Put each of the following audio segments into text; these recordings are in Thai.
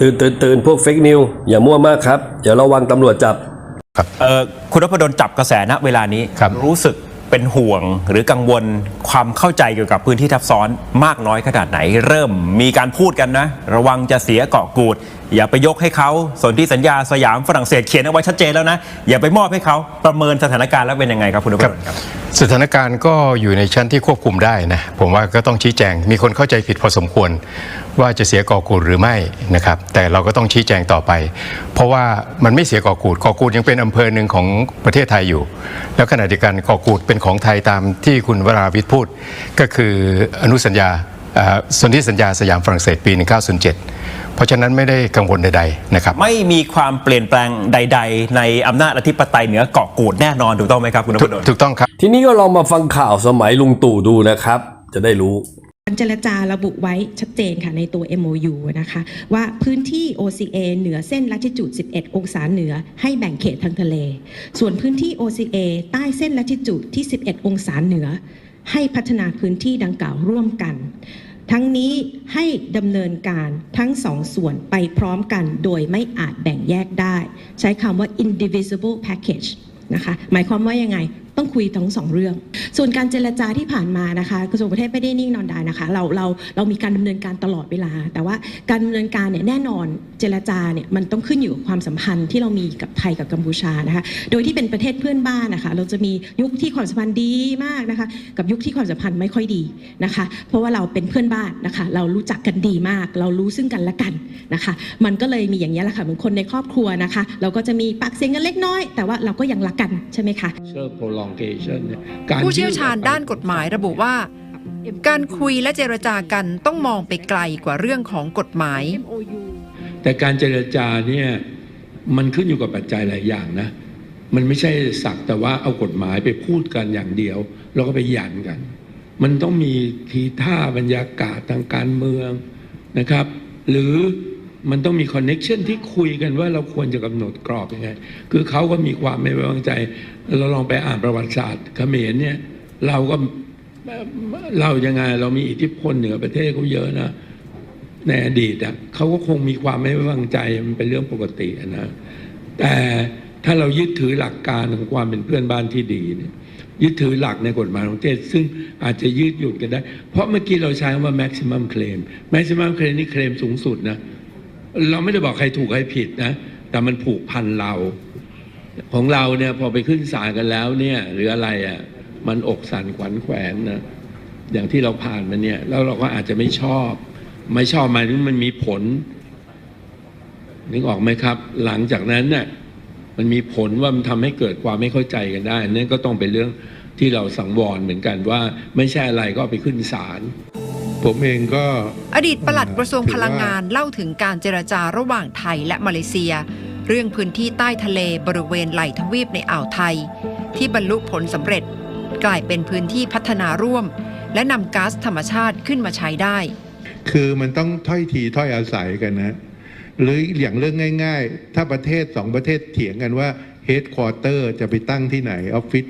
ตื่นตื่นตื่นพวกเฟกนิวอย่ามั่วมากครับ เดี๋ยวระวังตำรวจจับเอ่อคุณนพดลจับกระแสณเวลานี้ครับ รู้สึกเป็นห่วงหรือกังวลความเข้าใจเกี่ยวกับพื้นที่ทับซ้อนมากน้อยขนาดไหน เริ่มมีการพูดกันนะ ระวังจะเสียเกาะกูดอย่าไปยกให้เขาส่วนที่สัญญาสยามฝรั่งเศสเขียนเอาไว้ชัดเจนแล้วนะ อย่าไปมอบให้เขาประเมินสถานการณ์แล้วเป็นยังไงครับคุณนพดลครับสถานการณ์ก็อยู่ในชั้นที่ควบคุมได้นะ ผมว่าก็ต้องชี้แจง มีคนเข้าใจผิดพอสมควร ว่าจะเสียกอกูดหรือไม่นะครับ แต่เราก็ต้องชี้แจงต่อไป เพราะว่ามันไม่เสียกอกูดกอกูดยังเป็นอำเภอหนึ่งของประเทศไทยอยู่ แล้วขณะเดียวกันกอกูดเป็นของไทยตามที่คุณวราวิทย์พูด ก็คืออนุสัญญา สนธิสัญญาสยามฝรั่งเศสปี 1907 เพราะฉะนั้นไม่ได้กังวลใดๆนะครับ ไม่มีความเปลี่ยนแปลงใด ๆ ในอำนาจอธิปไตยเหนือเกาะกูดแน่นอนถูกต้องไหมครับคุณนพดลถูกต้องครับ ทีนี้ก็ลองมาฟังข่าวสมัยลุงตู่ดูนะครับ จะได้รู้การเจรจาระบุไว้ชัดเจนค่ะในตัว MOU นะคะว่าพื้นที่ OCA เหนือเส้นลัติจูด 11 องศาเหนือให้แบ่งเขตทางทะเล ส่วนพื้นที่ OCA ใต้เส้นลัติจูดที่ 11 องศาเหนือ ให้พัฒนาพื้นที่ดังกล่าวร่วมกัน ทั้งนี้ให้ดำเนินการทั้งสองส่วนไปพร้อมกันโดยไม่อาจแบ่งแยกได้ ใช้คำว่า indivisible package นะคะ หมายความว่ายังไง ต้องคุยทั้งสองเรื่อง ส่วนการเจรจาที่ผ่านมานะคะกระทรวงประเทศไม่ได้นิ่งนอนดายนะคะเราเราเรามีการดำเนินการตลอดเวลา แต่ว่าการดำเนินการเนี่ยแน่นอนเจรจาเนี่ยมันต้องขึ้นอยู่กับความสัมพันธ์ที่เรามีกับไทยกับกัมพูชานะคะโดยที่เป็นประเทศเพื่อนบ้านนะคะเราจะมียุคที่ความสัมพันธ์ดีมากนะคะกับยุคที่ความสัมพันธ์ไม่ค่อยดีนะคะ เพราะว่าเราเป็นเพื่อนบ้านนะคะเรารู้จักกันดีมาก เรารู้ซึ่งกันและกันนะคะ มันก็เลยมีอย่างนี้แหละค่ะเหมือนคนในครอบครัวนะคะ เราก็จะมีปากเสียงกันเล็กน้อย แต่ว่าเราก็ยังรักกันใช่ไหมคะ Sure prolongation เนี่ยการผู้เชี่ยวชาญยืออกไปด้านกฎหมายระบุว่า การคุยและเจรจากันต้องมองไปไกลกว่าเรื่องของกฎหมาย แต่การเจรจาเนี่ยมันขึ้นอยู่กับปัจจัยหลายอย่างนะ มันไม่ใช่สักแต่ว่าเอากฎหมายไปพูดกันอย่างเดียว แล้วก็ไปยันกัน มันต้องมีทีท่าบรรยากาศทางการเมืองนะครับ หรือ มันต้องมีคอนเน็ชันที่คุยกันว่าเราควรจะกำหนดกรอบยังไง คือเขาก็มีความไม่ไว้วางใจ เราลองไปอ่านประวัติศาสตร์เขมรเนี่ยเราก็เรายังไงเรามีอิทธิพลเหนือประเทศเขาเยอะนะในอดีตอะเขาก็คงมีความไม่ไว้วางใจมันเป็นเรื่องปกตินะแต่ถ้าเรายึดถือหลักการของความเป็นเพื่อนบ้านที่ดีเนี่ยยึดถือหลักในกฎหมายของประเทศ ซึ่งอาจจะยืดหยุ่นกันได้ เพราะเมื่อกี้เราใช้คำว่า maximum claim maximum claim นี่เคลมสูงสุดนะ เราไม่ได้บอกใครถูกใครผิดนะ แต่มันผูกพันเรา ของเราเนี่ยพอไปขึ้นศาลกันแล้วเนี่ย หรืออะไรอะมันอกสั่นขวัญแขวนนะอย่างที่เราผ่านมาเนี่ย แล้วเราก็อาจจะไม่ชอบ ไม่ชอบมาถึงมันมีผล นึกออกไหมครับ หลังจากนั้นเนี่ยมันมีผลว่ามันทำให้เกิดความไม่เข้าใจกันได้นั่นก็ต้องเป็นเรื่องที่เราสังวรเหมือนกันว่า ไม่ใช่อะไรก็ไปขึ้นศาล ผมเองก็อดีตปลัดกระทรวงพลังงานเล่าถึงการเจรจาระหว่างไทยและมาเลเซีย เรื่องพื้นที่ใต้ทะเลบริเวณไหล่ทวีปในอ่าวไทย ที่บรรลุผลสำเร็จ กลายเป็นพื้นที่พัฒนาร่วม และนำก๊าซธรรมชาติขึ้นมาใช้ได้ คือมันต้องถ้อยทีถ้อยอาศัยกันนะหรืออย่างเรื่องง่าย ๆ ถ้าประเทศสองประเทศเถียงกันว่าเฮดควอเตอร์จะไปตั้งที่ไหนออฟฟิศ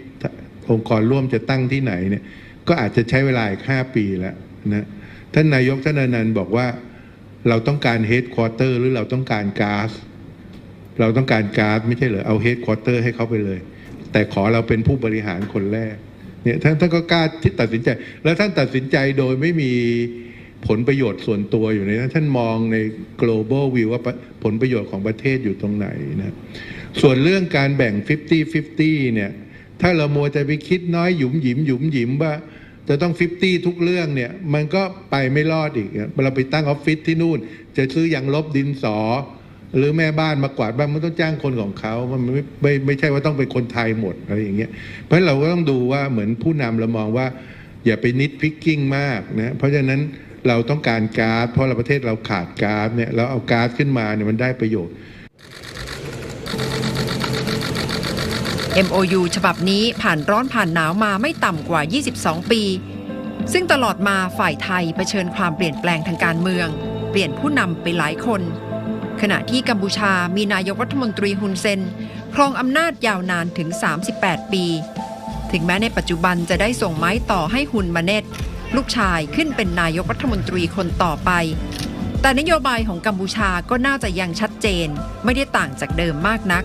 องค์กรร่วมจะตั้งที่ไหนเนี่ยก็อาจจะใช้เวลาอีกห้าปีแล้วนะ ท่านนายกท่านอนันต์บอกว่าเราต้องการเฮดควอเตอร์หรือเราต้องการก๊าซเราต้องการก๊าซไม่ใช่เหรอเอาเฮดควอเตอร์ให้เขาไปเลย แต่ขอเราเป็นผู้บริหารคนแรกเนี่ยท่านท่านก็กล้าที่ตัดสินใจ แล้วท่านตัดสินใจโดยไม่มีผลประโยชน์ส่วนตัวอยู่ในนั้นท่านมองใน global view ว่าผลประโยชน์ของประเทศอยู่ตรงไหนนะส่วนเรื่องการแบ่ง 50-50 เนี่ย ถ้าเรามัวแต่ไปคิดน้อยหยุมหยิมหยุมหยิมว่า จะต้อง 50 ทุกเรื่องเนี่ย มันก็ไปไม่รอดอีกเราไปตั้งออฟฟิศที่นู่น จะซื้อยางลบดินสอ หรือแม่บ้านมากวาดบ้านมันต้องจ้างคนของเขา มันไม่ไม่ไม่ใช่ว่าต้องเป็นคนไทยหมดอะไรอย่างเงี้ยเพราะฉะนั้นเราก็ต้องดูว่าเหมือนผู้นำเรามองว่า อย่าไปนิดพิกกิ้งมากนะเพราะฉะนั้นเราต้องการก๊าซเพราะเราประเทศเราขาดก๊าซเนี่ยแล้วเอาก๊าซขึ้นมาเนี่ยมันได้ประโยชน์ MOU ฉบับนี้ผ่านร้อนผ่านหนาวมาไม่ต่ำกว่า 22 ปี ซึ่งตลอดมาฝ่ายไทยเผชิญความเปลี่ยนแปลงทางการเมือง เปลี่ยนผู้นำไปหลายคน ขณะที่กัมพูชามีนายกรัฐมนตรีฮุนเซนครองอำนาจยาวนานถึง 38 ปี ถึงแม้ในปัจจุบันจะได้ส่งไม้ต่อให้ฮุนมาเนตลูกชายขึ้นเป็นนายกรัฐมนตรีคนต่อไป แต่นโยบายของกัมพูชาก็น่าจะยังชัดเจน ไม่ได้ต่างจากเดิมมากนัก